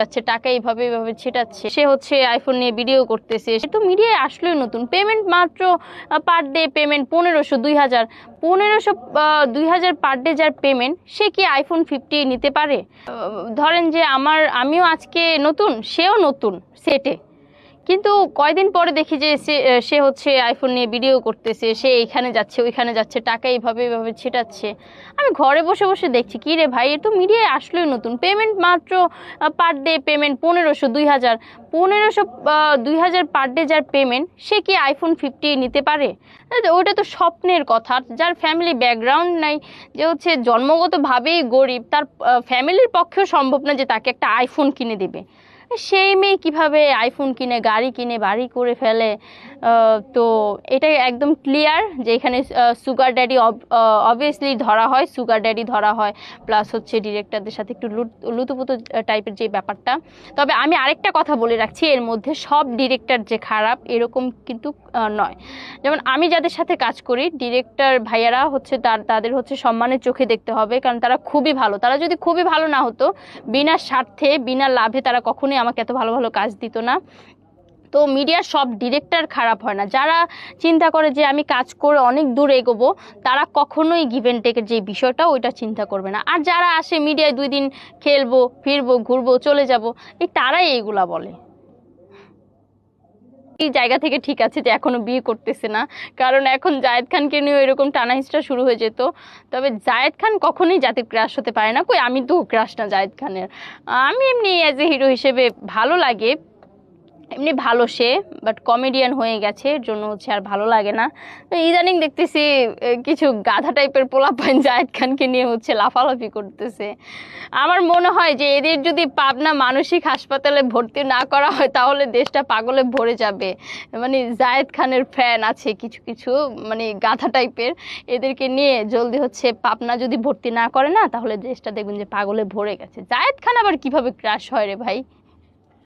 যাচ্ছে, টাকা এইভাবে এইভাবে ছেটাচ্ছে। সে হচ্ছে আইফোন নিয়ে ভিডিও করতেছে। সে তো মিডিয়ায় আসলেই নতুন। পেমেন্ট মাত্র পার ডে পেমেন্ট পনেরোশো দুই হাজার পনেরোশো দুই হাজার পার ডে যার পেমেন্ট সে কি আইফোন ফিফটি নিতে পারে? ধরেন যে আমার, আমিও আজকে নতুন, সেও নতুন সেটে কিন্তু কয়দিন পরে দেখি যে সে হচ্ছে আইফোন নিয়ে ভিডিও করতেছে, সে এইখানে যাচ্ছে, ওইখানে যাচ্ছে, টাকা এইভাবে এইভাবে ছেটাচ্ছে। আমি ঘরে বসে বসে দেখছি, কি রে ভাই, এ তো মিডিয়ায় আসলেই নতুন। পেমেন্ট মাত্র পার ডে পেমেন্ট পনেরোশো দুই হাজার পনেরোশো দুই হাজার পার ডে যার পেমেন্ট সে কি আইফোন ফিফটি নিতে পারে? ওটা তো স্বপ্নের কথা, যার ফ্যামিলি ব্যাকগ্রাউন্ড নাই, যে হচ্ছে জন্মগতভাবেই গরিব, তার ফ্যামিলির পক্ষেও সম্ভব না যে তাকে একটা আইফোন কিনে দেবে। সেই মেয়ে কীভাবে আইফোন কিনে গাড়ি কিনে বাড়ি করে ফেলে? তো এটা একদম ক্লিয়ার যে এখানে সুগার ড্যাডি অবভিয়াসলি ধরা হয় সুগার ড্যাডি ধরা হয় প্লাস হচ্ছে ডিরেক্টরদের সাথে একটু লুতুপুতু টাইপের যে ব্যাপারটা। তবে আমি আরেকটা কথা বলে রাখছি, এর মধ্যে সব ডিরেক্টর যে খারাপ, এরকম কিন্তু নয়। যেমন আমি যাদের সাথে কাজ করি ডিরেক্টর ভাইয়ারা হচ্ছে তার, তাদের হচ্ছে সম্মানের চোখে দেখতে হবে, কারণ তারা খুবই ভালো। তারা যদি খুবই ভালো না হতো, বিনা স্বার্থে, বিনা লাভে তারা কখনোই আমাকে এত ভালো ভালো কাজ দিত না। তো মিডিয়ার সব ডিরেক্টর খারাপ হয় না। যারা চিন্তা করে যে আমি কাজ করে অনেক দূর এগোবো, তারা কখনোই গিভেন টেকের যে বিষয়টা, ওইটা চিন্তা করবে না। আর যারা আসে মিডিয়ায় দুই দিন খেলব, ফিরবো, ঘুরবো, চলে যাব, এই তারাই এইগুলা বলে। এই জায়গা থেকে ঠিক আছে যে এখনও বিয়ে করতেছে না, কারণ এখন জায়েদ খানকে নিয়ে এরকম টানা হিস্ট্রা শুরু হয়ে যেত। তবে জায়েদ খান কখনোই জাতির ক্রাশ হতে পারে না। কই, আমি তো ক্রাশ না জায়েদ খানের। আমি এমনি অ্যাজ এ হিরো হিসেবে ভালো লাগে এমনি ভালো সে বাট কমেডিয়ান হয়ে গেছে, এর জন্য হচ্ছে আর ভালো লাগে না। ইদানিং দেখতেছি কিছু গাধা টাইপের পোলাপান জায়েদ খানকে নিয়ে হচ্ছে লাফালাফি করতেছে। আমার মনে হয় যে এদের যদি পাবনা মানসিক হাসপাতালে ভর্তি না করা হয়, তাহলে দেশটা পাগলে ভরে যাবে। মানে জায়েদ খানের ফ্যান আছে কিছু কিছু মানে গাধা টাইপের এদেরকে নিয়ে জলদি হচ্ছে পাবনা যদি ভর্তি না করে না, তাহলে দেশটা দেখবেন যে পাগলে ভরে গেছে। জায়েদ খান আবার কীভাবে ক্রাশ হয় রে ভাই?